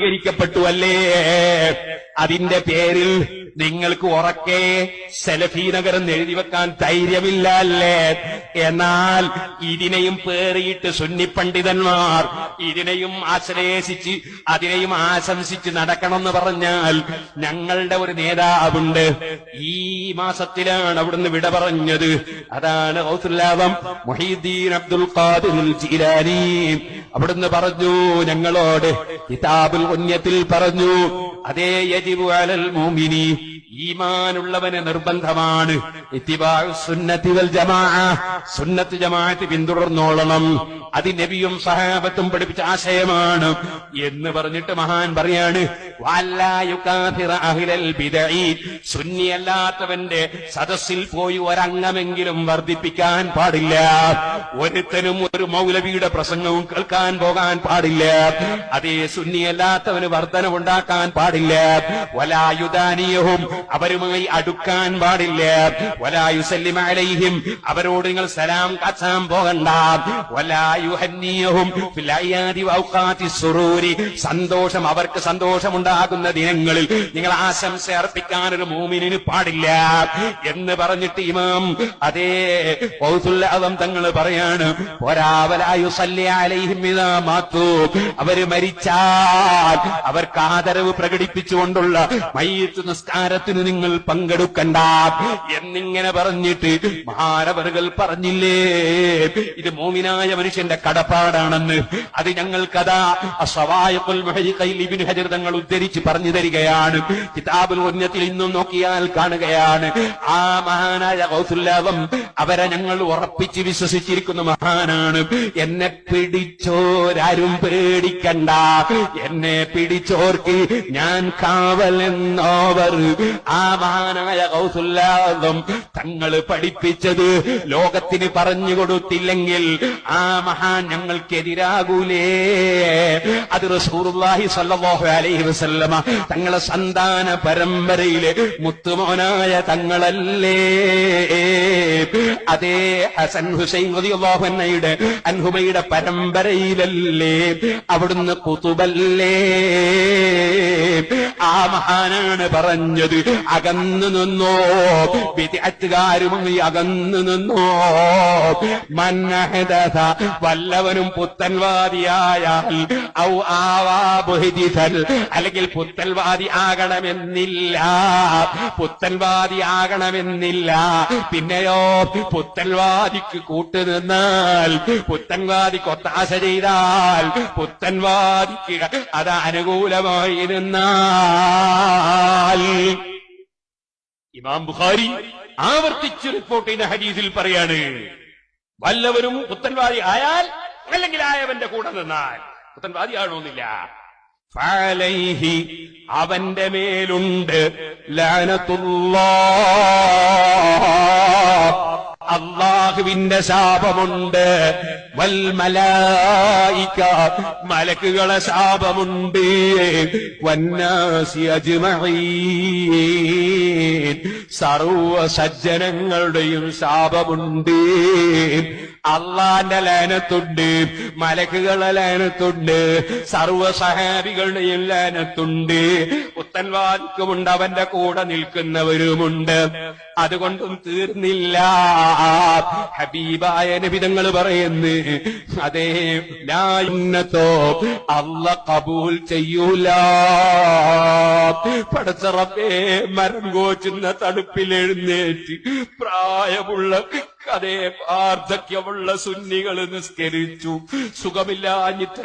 അംഗീകരിക്കപ്പെട്ടു അല്ലേ? അതിന്റെ പേരിൽ നിങ്ങൾക്ക് ഉറക്കെ സെലഫി നഗരം എഴുതി വെക്കാൻ ധൈര്യമില്ല അല്ലേ? എന്നാൽ ഇതിനെയും പേറിയിട്ട് സുന്നി പണ്ഡിതന്മാർ ഇതിനെയും ആശ്ലേഷിച്ച് അതിനെയും ആശംസിച്ച് നടക്കണമെന്ന് പറഞ്ഞാൽ ഞങ്ങളുടെ ഒരു നേതാവുണ്ട്. ഈ മാസത്തിലാണ് അവിടുന്ന് വിട പറഞ്ഞത്. അതാണ് ഗൗസുല്ലാദം മൊഹീദ്ദീൻ അബ്ദുൽ ഖാദിർ ജീലാനി. അവിടുന്ന് പറഞ്ഞു ഞങ്ങളോട് കിതാബുൽ ഉന്യത്തിൽ പറഞ്ഞു. അതേ യജിബു അലൽ മുഅ്മിനി ഈമാനുള്ളവന് നിർബന്ധമാണ്. സുന്നത്തി ജമാഅത്ത് പിന്തുടർന്നോളണം. അത് നബിയും സഹാബത്തും പഠിപ്പിച്ച ആശയമാണ്. എന്ന് പറഞ്ഞിട്ട് മഹാൻ പറയാണ് സുന്നിയല്ലാത്തവന്റെ സദസ്സിൽ പോയി ഒരംഗമെങ്കിലും വർദ്ധിപ്പിക്കാൻ പാടില്ല. ഒരുത്തനും ഒരു മൗലവിയുടെ പ്രസംഗവും കേൾക്കാൻ പോകാൻ പാടില്ല. അതേ സുന്നിയല്ലാത്തവന് വർധനമുണ്ടാക്കാൻ പാടില്ല. വലായുദാനിയവും അവരുമായി അടുക്കാൻ പാടില്ല. വലായുസല്ലിമ അലൈഹിം. അവരോട് നിങ്ങൾ സലാം കാച്ചാൻ പോകണ്ട. സുറൂരി. സന്തോഷം അവർക്ക് സന്തോഷമുണ്ടാകുന്ന ദിനങ്ങളിൽ നിങ്ങൾ ആശംസ അർപ്പിക്കാൻ ഒരു മൂമിനിന് പാടില്ല. എന്ന് പറഞ്ഞിട്ട് ഇമാം അതേ പൗസുല്ലാദം തങ്ങൾ പറയാണ് പോരാവലായു മാത്തു. അവർ മരിച്ചാൽ അവർക്ക് ആദരവ് പ്രകടിപ്പിച്ചുകൊണ്ടുള്ള മയ്യത്ത് നിസ്കാരത്തിന് നിങ്ങൾ പങ്കെടുക്കണ്ട എന്നിങ്ങനെ പറഞ്ഞിട്ട് മഹാനവറുകൾ പറഞ്ഞില്ലേ? ഇത് മോമിനായ മനുഷ്യന്റെ കടപ്പാടാണെന്ന്. അത് ഞങ്ങൾക്കതാ ഇബ്നു ഹജർ തങ്ങൾ ഉദ്ധരിച്ച് പറഞ്ഞു തരികയാണ്. കിതാബുൽ ഉന്നത്തിൽ ഇന്നും നോക്കിയാൽ കാണുകയാണ്. ആ മഹാനായ കൗസുല്ലാഭം അവരെ ഞങ്ങൾ ഉറപ്പിച്ച് വിശ്വസിച്ചിരിക്കുന്ന മഹാനാണ്. എന്നെ പിടിച്ചോരാരും പേടിക്കണ്ട. എന്നെ പിടിച്ചോർക്ക് ഞാൻ കാവൽ കാവലെന്നോവർ ആ മഹാനായ കൗസുല്ലാദം തങ്ങൾ പഠിപ്പിച്ചത് ലോകത്തിന് പറഞ്ഞു കൊടുത്തില്ലെങ്കിൽ ആ മഹാൻ ഞങ്ങൾക്കെതിരാകൂലേ. അത് റസൂറുല്ലാഹി സല്ലാഹു അലൈഹി വസല്ലമ തങ്ങളെ സന്താന പരമ്പരയിലെ മുത്തുമോനായ തങ്ങളല്ലേ. അതേ ഹസൻ ഹുസൈൻ റളിയല്ലാഹു അൻഹുബയുടെ പരമ്പരയിലല്ലേ അവിടുന്ന് കുതുബല്ലേ? ആ മഹാനാണ് പറഞ്ഞത് അകന്നു നിന്നോ? വിദ്യാർത്ഥികാരുമായി അകന്നു നിന്നോ? മന്നഹദ വല്ലവനും പുത്തൻവാദിയായാൽ ഔ ആവാബുഹിദിസൽ അല്ലെങ്കിൽ പുത്തൻവാദി ആകണമെന്നില്ല പുത്തൻവാദി ആകണമെന്നില്ല. പിന്നെയോ പുത്തൻവാദിക്ക് കൂട്ടുനിന്നാൽ പുത്തൻവാദിക്ക് ഒത്താശ ചെയ്താൽ പുത്തൻവാദിക്ക് അത് അനുകൂലമായി നിന്നാൽ. ഇമാം ബുഖാരി ആവർത്തിച്ച് റിപ്പോർട്ട് ചെയ്ത ഹദീസിൽ പറയാണ് വല്ലവരും പുത്തൻവാദി ആയാൽ അല്ലെങ്കിൽ ആയവന്റെ കൂടെ നിന്നാൽ. പുത്തൻവാദി ആണോന്നില്ല ഫഅലൈഹി അവന്റെ മേലുണ്ട് ലാനത്തുല്ലാ അള്ളാഹുവിന്റെ ശാപമുണ്ട്. വൽ മലായിക മലക്കുകളെ ശാപമുണ്ട്. വന്നാസി സർവ സജ്ജനങ്ങളുടെയും ശാപമുണ്ട്. അള്ളാന്റെ ലേനത്തുണ്ട് മലക്കുകളെ ലേനത്തുണ്ട് സർവ സഹാബികളുടെയും ലാനത്തുണ്ട് പുത്തൻവാദിക്കുമുണ്ട് അവന്റെ കൂടെ നിൽക്കുന്നവരുമുണ്ട്. അതുകൊണ്ടും തീർന്നില്ല. ഹബീബായ നബിതങ്ങൾ പറയുന്നു അതേ ലായുന്നത്തോ അല്ല കബൂൽ ചെയ്യൂല. പടച്ചറപ്പേ മരം കോച്ചുന്ന തണുപ്പിലെഴുന്നേറ്റ് പ്രായമുള്ള അതേ വാർദ്ധക്യമുള്ള സുന്നികൾ നിസ്കരിച്ചു. സുഖമില്ലാഞ്ഞിട്ട്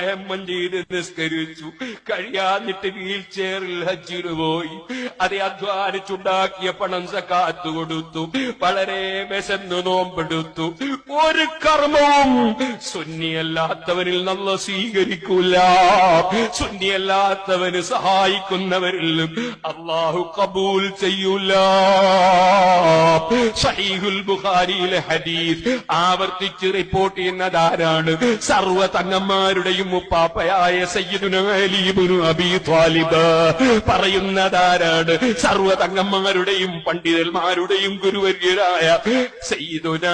ചെയ്ത് നിസ്കരിച്ചു. കഴിയാഞ്ഞിട്ട് വീൽ ചെയറിൽ ഹജ്ജിന് പോയി. അതേ അധ്വാനിച്ചുണ്ടാക്കിയ പണം സക്കാത്തു കൊടുത്തു. വളരെ വിശന്ന് നോമ്പെടുത്തു. ഒരു കർമ്മവും സുന്നിയല്ലാത്തവരിൽ നല്ല സ്വീകരിക്കൂല. സുന്നിയല്ലാത്തവന് സഹായിക്കുന്നവരിൽ അള്ളാഹു കബൂൽ ചെയ്യൂല. സഹീഹുൽ ബുഖാരിയിലെ ഹദീസ് ആവർത്തിച്ച് റിപ്പോർട്ട് ചെയ്യുന്നത് ആരാണ് സർവ തങ്ങന്മാരുടെയും ഉപ്പാപ്പയായ സയ്യിദുന അലീബുനു അബി ത്വാലിബ്. പറയുന്നതാരാണ്? സർവ തങ്ങന്മാരുടെയും പണ്ഡിതന്മാരുടെയും ഗുരുവര്യരായ സയ്യിദുന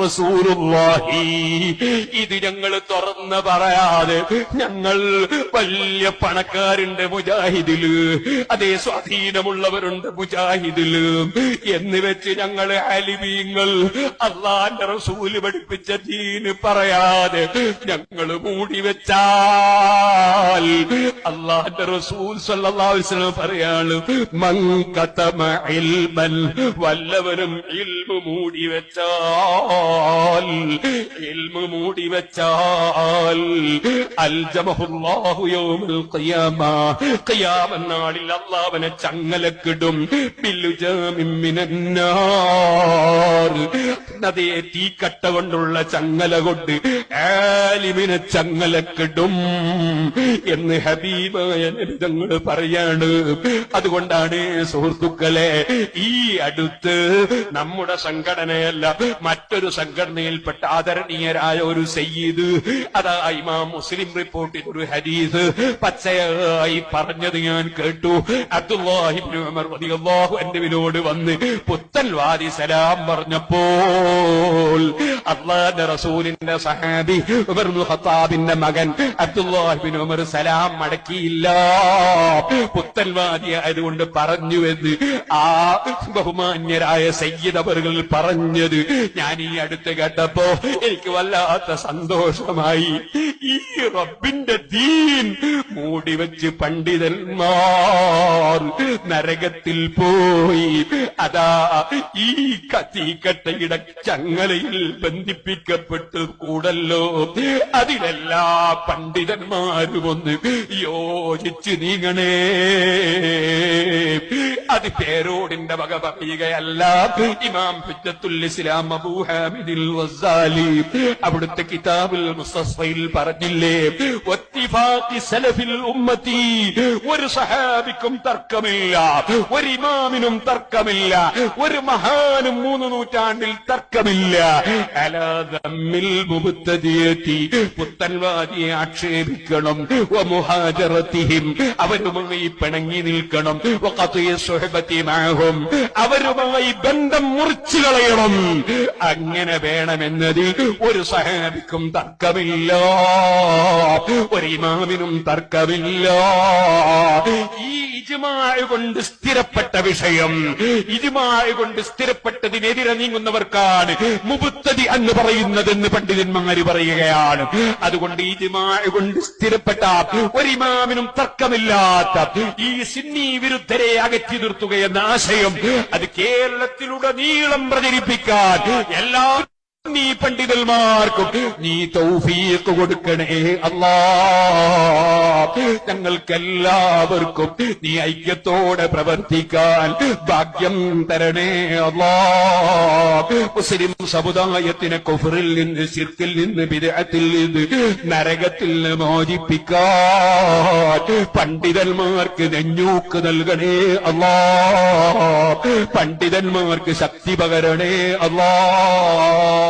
റസൂലുള്ളാഹി. ഇത് ഞങ്ങൾ തുറന്ന് പറയാതെ ഞങ്ങൾ വലിയ പണക്കാരുണ്ട് മുജാഹിദിൽ അതേ സ്വാധീനമുള്ളവരുണ്ട് മുജാഹിദിൽ എന്ന് വെച്ച് ഞങ്ങൾ അലിമീങ്ങൾ അള്ളാന്റെ റസൂൽ പഠിപ്പിച്ച ദീന് പറയാതെ ഞങ്ങൾ മൂടി വെച്ചാൽ അള്ളാന്റെ റസൂൽ വസല്ലം പറയാണ് മങ്കതമ ഇൽമൻ വല്ലവനും ഇൽമു മൂടി വെച്ചാൽ ഇൽമു മൂടി വെച്ചാൽ നാളിൽ അള്ളാവനെ ചങ്ങലക്കിടും. ബില്ലുജാമിൻ മിനന്നാർ. അതേ തീക്കട്ട കൊണ്ടുള്ള ചങ്ങല കൊണ്ട് ആലിമിനെ ചങ്ങലക്കിടും എന്ന് ഹബീബായ നബിതങ്ങൾ പറയാണ്. അതുകൊണ്ടാണ് സുഹൃത്തുക്കളെ ഈ അടുത്ത് നമ്മുടെ സംഘടനയല്ല മറ്റൊരു സംഘടനയിൽപ്പെട്ട ആദരണീയരായ ഒരു സയ്യിദ് അതാ ഇമാം മുസ്ലിം റിപ്പോർട്ടിൽ ഒരു ഹദീസ് പച്ചയായി പറഞ്ഞത് ഞാൻ കേട്ടു. അബ്ദുല്ലാഹിബ്നു ഉമർ റളിയല്ലാഹു അൻഹുവിനോട് വന്ന് പുത്തൻവാദി സലാം പറഞ്ഞപ്പോൾ അള്ളാന്റെ റസൂലിന്റെ സഹാബി ഖത്താബിന്റെ മകൻ അബ്ദുല്ലാഹിബ്നു ഉമർ സലാം മടക്കിയില്ല. പുത്തൻവാദി ആയതുകൊണ്ട് പറഞ്ഞു എന്ന് ആ ബഹുമാന്യരായ സയ്യിദ് അവറുകൾ പറഞ്ഞത്. ഞാൻ ഈ അടുത്ത് കേട്ടപ്പോ എനിക്ക് വല്ലാത്ത സന്തോഷമായി. ഈ റബ്ബിന്റെ ദീൻ മൂടി വെച്ച് പണ്ഡിതന്മാർ നരകത്തിൽ പോയി. അതാ ഈ കത്തിക്കട്ടയുടെ ചങ്ങലയിൽ ബന്ധിപ്പിക്കപ്പെട്ട് കൂടല്ലോ. അതിലെല്ലാ പണ്ഡിതന്മാരും ഒന്ന് യോജിച്ച് നീങ്ങണേ. അത് പേരോടിന്റെ വക പറയുകയല്ല ഇമാം ഹുജ്ജത്തുൽ ഇസ്ലാം അബൂ ഹാമിദിൽ വസാലി അവിടുത്തെ കിതാബിൽ മുസ്തഫയിൽ പറഞ്ഞില്ലേ സലഫിൽ ഉമ്മത്തി ഒരു സഹാബിക്കും തർക്കമില്ല ഒരു ഇമാമിനും തർക്കമില്ല ഒരു മഹാനും മൂന്ന് നൂറ്റാണ്ടിൽ തർക്കമില്ല. അലാ ദമ്മിൽ മുബത്തദിയത്തി പുത്തൻവാദിയെ ആക്ഷേപിക്കണം. അവരുമായി പിണങ്ങി നിൽക്കണം. അവരുമായി ബന്ധം മുറിച്ചു കളയണം. അങ്ങനെ വേണമെന്നതിൽ ഒരു സഹാബിക്കും തർക്കമില്ല. ഒരു ഇമാമിനും തർക്കമില്ല. ഈ ഇജുമായ കൊണ്ട് സ്ഥിരപ്പെട്ട വിഷയം ഇജുമായ കൊണ്ട് സ്ഥിരപ്പെട്ടതിനെതിരെ നീങ്ങുന്നവർക്കാണ് മുബുത്തതി എന്ന് പറയുന്നതെന്ന് പണ്ഡിതന്മാര് പറയുകയാണ്. അതുകൊണ്ട് ഇജ്മാഅ് കൊണ്ട് സ്ഥിരപ്പെട്ട ഒരു ഇമാമിനും തർക്കമില്ലാത്ത ഈ സിന്നി വിരുദ്ധരെ അകറ്റി നിർത്തുകയെന്ന ആശയം അത് കേരളത്തിലുടനീളം പ്രചരിപ്പിക്കാൻ എല്ലാ നീ പണ്ഡിതന്മാർക്കും നീ തൗഫീഖ് കൊടുക്കണേ അല്ലാ. ഞങ്ങൾക്കെല്ലാവർക്കും നീ ഐക്യത്തോടെ പ്രവർത്തിക്കാൻ ഭാഗ്യം തരണേ അല്ലാ. മുസ്ലിം സമുദായത്തിനെ കുഫറിൽ നിന്ന് ശിർക്കിൽ നിന്ന് വിദേഹത്തിൽ നിന്ന് നരകത്തിൽ നിന്ന് മോചിപ്പിക്കാൻ പണ്ഡിതന്മാർക്ക് നെഞ്ഞൂക്ക് നൽകണേ അല്ലാ. പണ്ഡിതന്മാർക്ക് ശക്തി പകരണേ അല്ലാ.